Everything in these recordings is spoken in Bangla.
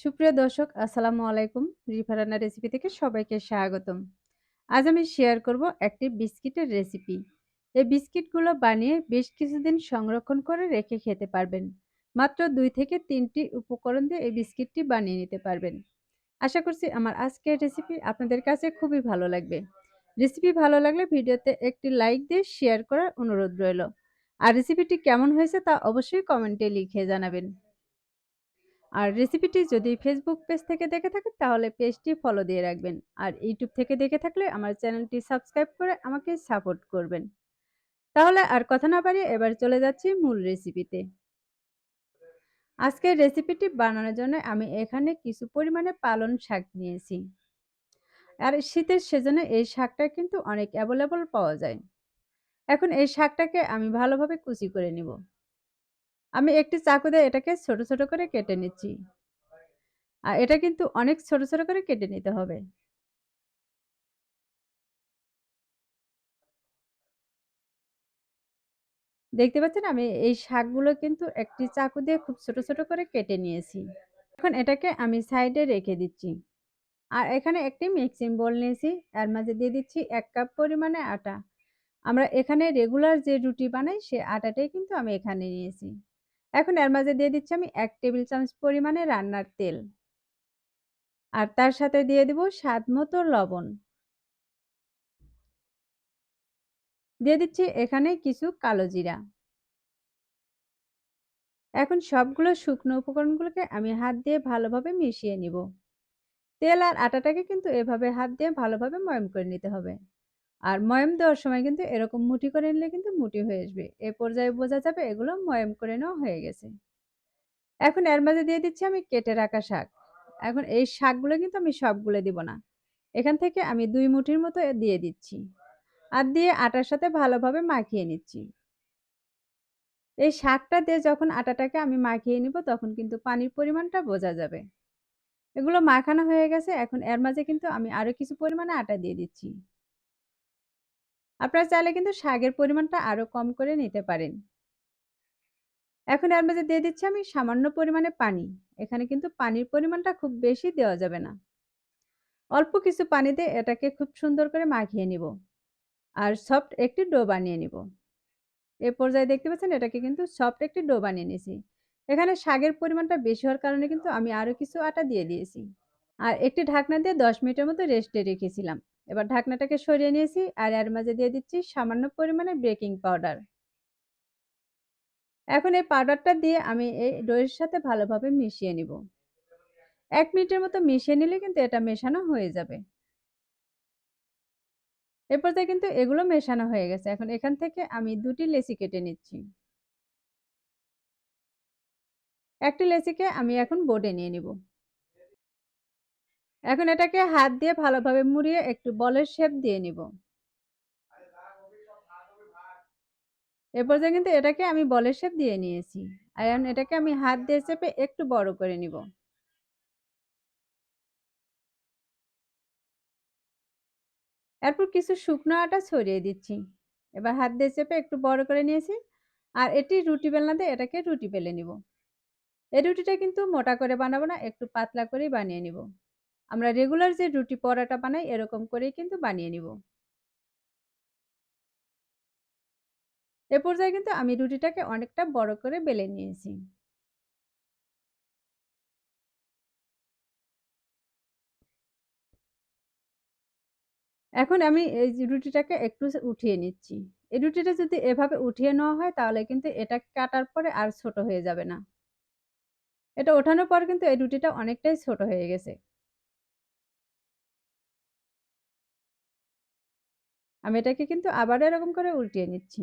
সুপ্রিয় দর্শক, আসসালামু আলাইকুম। রিফা রান্না রেসিপি থেকে সবাইকে স্বাগতম। আজ আমি শেয়ার করব একটি বিস্কিটের রেসিপি। এই বিস্কিটগুলো বানিয়ে বেশ কিছুদিন সংরক্ষণ করে রেখে খেতে পারবেন। মাত্র দুই থেকে তিনটি উপকরণ দিয়ে এই বিস্কিটটি বানিয়ে নিতে পারবেন। আশা করছি আমার আজকের রেসিপি আপনাদের কাছে খুবই ভালো লাগবে। রেসিপি ভালো লাগলে ভিডিওতে একটি লাইক দিয়ে শেয়ার করার অনুরোধ রইল। আর রেসিপিটি কেমন হয়েছে তা অবশ্যই কমেন্টে লিখে জানাবেন। আর রেসিপিটি যদি ফেসবুক পেজ থেকে দেখে থাকেন, তাহলে পেজটি ফলো দিয়ে রাখবেন। আর ইউটিউব থেকে দেখে থাকলে আমার চ্যানেলটি সাবস্ক্রাইব করে আমাকে সাপোর্ট করবেন। তাহলে আর কথা না বাড়িয়ে এবার চলে যাচ্ছি মূল রেসিপিতে আজকের রেসিপিটি বানানোর জন্য আমি এখানে কিছু পরিমাণে পালন শাক নিয়েছি। আর শীতের সেজনে এই শাকটা কিন্তু অনেক অ্যাভেলেবল পাওয়া যায়। এখন এই শাকটাকে আমি ভালোভাবে কুচি করে নিব। আমি একটি চাকু দিয়ে এটাকে ছোট ছোট করে কেটে নিচ্ছি। আর এটা কিন্তু অনেক ছোট ছোট করে কেটে নিতে হবে। দেখতে পাচ্ছেন আমি এই শাকগুলো কিন্তু একটি চাকু দিয়ে খুব ছোট ছোট করে কেটে নিয়েছি। এখন এটাকে আমি সাইডে রেখে দিচ্ছি। আর এখানে একটি মিক্সিং বোল নিয়েছি। এর মাঝে দিয়ে দিচ্ছি এক কাপ পরিমাণে আটা। আমরা এখানে রেগুলার যে রুটি বানাই সে আটাটাই কিন্তু আমি এখানে নিয়েছি। এখন এর মাঝে দিয়ে দিচ্ছি আমি এক টেবিল চামচ পরিমাণে রান্নার তেল। আর তার সাথে দিয়ে দিব স্বাদ মতো লবণ। দিয়ে দিচ্ছি এখানে কিছু কালো জিরা। এখন সবগুলো শুকনো উপকরণগুলোকে আমি হাত দিয়ে ভালোভাবে মিশিয়ে নিব। তেল আর আটাটাকে কিন্তু এভাবে হাত দিয়ে ভালোভাবে ময়ম করে নিতে হবে। আর ময়ম দেওয়ার সময় কিন্তু এরকম মুঠি করে নিলে কিন্তু মুঠি হয়ে আসবে। এ পর্যায়ে বোঝা যাবে এগুলো ময়ম করে নেওয়া হয়ে গেছে। এখন এর মাঝে দিয়ে দিচ্ছি আমি কেটে রাখা শাক। এখন এই শাকগুলো কিন্তু আমি সবগুলো দিব না। এখান থেকে আমি দুই মুঠির মতো দিয়ে দিচ্ছি। আর দিয়ে আটার সাথে ভালোভাবে মাখিয়ে নিচ্ছি। এই শাকটা দিয়ে যখন আটাটাকে আমি মাখিয়ে নিব তখন কিন্তু পানির পরিমাণটা বোঝা যাবে। এগুলো মাখানো হয়ে গেছে। এখন এর মাঝে কিন্তু আমি আরও কিছু পরিমাণে আটা দিয়ে দিচ্ছি। আপনারা চাইলে কিন্তু শাকের পরিমাণটা আরও কম করে নিতে পারেন। এখন এর মাঝে দিয়ে দিচ্ছি আমি সামান্য পরিমাণে পানি। এখানে কিন্তু পানির পরিমাণটা খুব বেশি দেওয়া যাবে না। অল্প কিছু পানি দিয়ে এটাকে খুব সুন্দর করে মাখিয়ে নিব। আর সফট একটি ডো বানিয়ে নিব। এ পর্যায়ে দেখতে পাচ্ছেন এটাকে কিন্তু সফট একটি ডো বানিয়ে নিয়েছি। এখানে শাকের পরিমাণটা বেশি হওয়ার কারণে কিন্তু আমি আরও কিছু আটা দিয়ে দিয়েছি। আর একটি ঢাকনা দিয়ে দশ মিনিটের মতো রেস্টে রেখেছিলাম। এবার ঢাকনাটাকে সরিয়ে নিয়েছি আর এর মাঝে দিয়ে দিচ্ছি সামান্য পরিমাণে বেকিং পাউডার। এখন এই পাউডারটা দিয়ে আমি এই ডোয়ের সাথে ভালোভাবে মিশিয়ে নিব। এক মিনিটের মতো মিশিয়ে নিলে কিন্তু এটা মেশানো হয়ে যাবে। এরপর কিন্তু এগুলো মেশানো হয়ে গেছে। এখন এখান থেকে আমি দুটি লেসি কেটে নিচ্ছি। একটি লেসিকে আমি এখন বোর্ডে নিয়ে নিব। এখন এটাকে হাত দিয়ে ভালোভাবে মুড়িয়ে একটু বলের শেপ দিয়ে নিব। এ পর্যায়ে কিন্তু এটাকে আমি বলের শেপ দিয়ে নিয়েছি। আর এখন এটাকে আমি হাত দিয়ে চেপে একটু বড় করে নিব। এরপর কিছু শুকনো আটা ছড়িয়ে দিচ্ছি। এবার হাত দিয়ে চেপে একটু বড় করে নিয়েছি। আর এটি রুটি বেলনা দিয়ে এটাকে রুটি বেলে নিব। এই রুটিটা কিন্তু মোটা করে বানাবো না, একটু পাতলা করেই বানিয়ে নিব। আমরা রেগুলার যে রুটি পরাটা বানাই, এরকম করেই কিন্তু বানিয়ে নিব। এ পর্যায়ে কিন্তু আমি রুটিটাকে অনেকটা বড় করে বেলে নিয়েছি। এখন আমি এই রুটিটাকে একটু উঠিয়ে নিচ্ছি। এই রুটিটা যদি এভাবে উঠিয়ে নেওয়া হয়, তাহলে কিন্তু এটা কাটার পরে আর ছোট হয়ে যাবে না। এটা ওঠানোর পর কিন্তু এই রুটিটা অনেকটাই ছোট হয়ে গেছে। আমি এটাকে কিন্তু আবার এরকম করে উল্টিয়ে নিচ্ছি।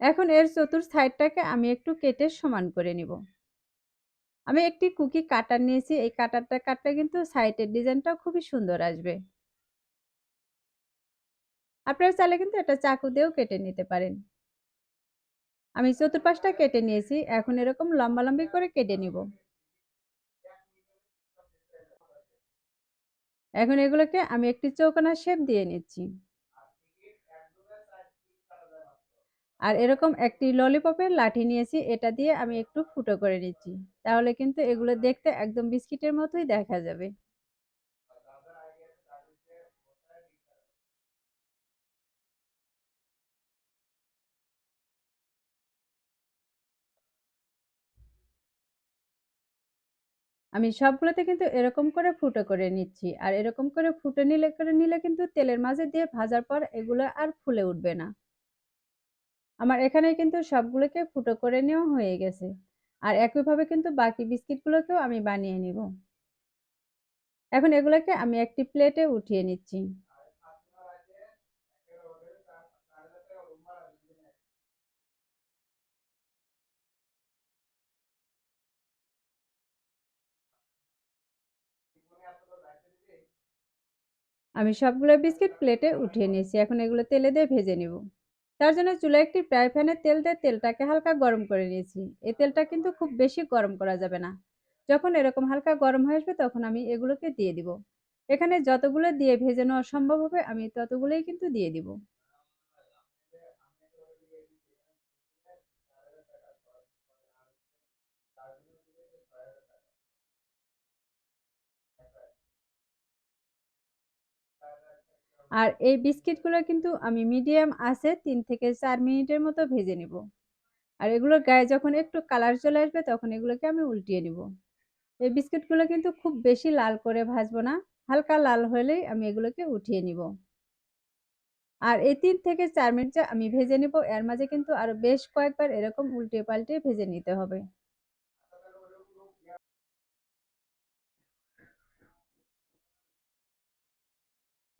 এখন এর চতুর সাইডটাকে আমি একটু কেটে সমান করে নিব। আমি একটি কুকি কাটার নিয়েছি, এই কাটারটা কাটলে কিন্তু সাইডের ডিজাইনটা খুবই সুন্দর আসবে। আপনারা চাইলে কিন্তু এটা চাকু দিয়েও কেটে নিতে পারেন। আমি চতুর্পাশটা কেটে নিয়েছি, এখন এরকম লম্বা লম্বি করে কেটে নিব। এখন এগুলোকে আমি একটি চৌকানা শেপ দিয়ে নিচ্ছি। আর এরকম একটি ললিপপের লাঠি নিয়েছি, এটা দিয়ে আমি একটু ফুটো করে নিচ্ছি। তাহলে কিন্তু এগুলো দেখতে একদম বিস্কিটের মতোই দেখা যাবে। আমি সবগুলোতে কিন্তু এরকম করে ফুটো করে নিচ্ছি। আর এরকম করে ফুটে নিলে, করে নিলে কিন্তু তেলের মাঝে দিয়ে ভাজার পর এগুলো আর ফুলে উঠবে না। আমার এখানে কিন্তু সবগুলোকে ফুটো করে নেওয়া হয়ে গেছে। আর একইভাবে কিন্তু বাকি বিস্কিটগুলোকেও আমি বানিয়ে নিব। এখন এগুলোকে আমি একটি প্লেটে উঠিয়ে নিচ্ছি। আমি সবগুলো বিস্কিট প্লেটে উঠিয়ে নিয়েছি, এখন এগুলো তেলে দিয়ে ভেজে নিব। তার জন্য চুলায় একটি ফ্রাই প্যানে তেল দিয়ে তেলটাকে হালকা গরম করে নিয়েছি। এই তেলটা কিন্তু খুব বেশি গরম করা যাবে না। যখন এরকম হালকা গরম হয়ে আসবে, তখন আমি এগুলোকে দিয়ে দিব। এখানে যতগুলো দিয়ে ভেজে নেওয়া সম্ভব হবে, আমি ততগুলোই কিন্তু দিয়ে দিব। আর এই বিস্কিটগুলো কিন্তু আমি মিডিয়াম আছে তিন থেকে চার মিনিটের মতো ভেজে নিব। আর এগুলোর গায়ে যখন একটু কালার চলে আসবে তখন এগুলোকে আমি উল্টিয়ে নিব। এই বিস্কিটগুলো কিন্তু খুব বেশি লাল করে ভাজবো না, হালকা লাল হলেই আমি এগুলোকে উঠিয়ে নিব। আর এই তিন থেকে চার মিনিট আমি ভেজে নিব, এর মাঝে কিন্তু আরও বেশ কয়েকবার এরকম উল্টে পাল্টে ভেজে নিতে হবে।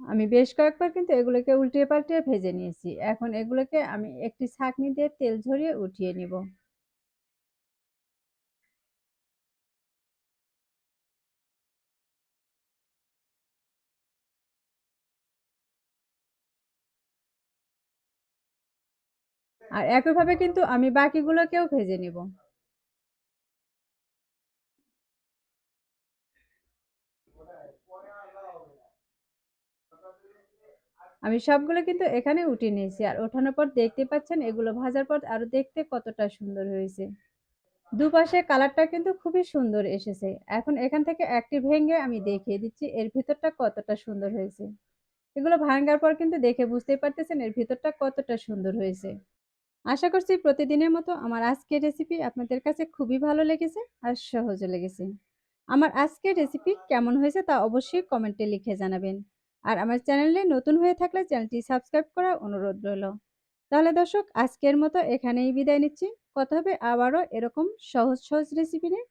আমি বেশ কয়েকবার কিন্তু এগুলোকে উল্টিয়ে পাল্টিয়ে ভেজে নিয়েছি। এখন এগুলোকে আমি একটি ছাঁকনি দিয়ে তেল ঝরিয়ে উঠিয়ে নিব। আর একইভাবে কিন্তু আমি বাকিগুলোকেও ভেজে নিব। আমি সবগুলো কিন্তু এখানে উঠিয়ে নিয়েছি। আর ওঠানোর পর দেখতে পাচ্ছেন এগুলো ভাজার পর আরও দেখতে কতটা সুন্দর হয়েছে। দুপাশে কালারটা কিন্তু খুবই সুন্দর এসেছে। এখন এখান থেকে একটি ভেঙে আমি দেখিয়ে দিচ্ছি এর ভিতরটা কতটা সুন্দর হয়েছে। এগুলো ভাঙার পর কিন্তু দেখে বুঝতেই পারতেছেন এর ভিতরটা কতটা সুন্দর হয়েছে। আশা করছি প্রতিদিনের মতো আমার আজকের রেসিপি আপনাদের কাছে খুবই ভালো লেগেছে আর সহজও লেগেছে। আমার আজকের রেসিপি কেমন হয়েছে তা অবশ্যই কমেন্টে লিখে জানাবেন। আর আমার চ্যানেলে নতুন হয়ে থাকলে চ্যানেলটি সাবস্ক্রাইব করার অনুরোধ রইল। তাহলে দর্শক, আজকের মতো এখানেই বিদায় নিচ্ছি। কথা হবে আবারও এরকম সহজ সহজ রেসিপি নিয়ে।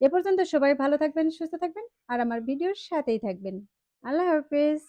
এ পর্যন্ত সবাই ভালো থাকবেন, সুস্থ থাকবেন। আর আমার ভিডিওর সাথেই থাকবেন। আল্লাহ হাফেজ।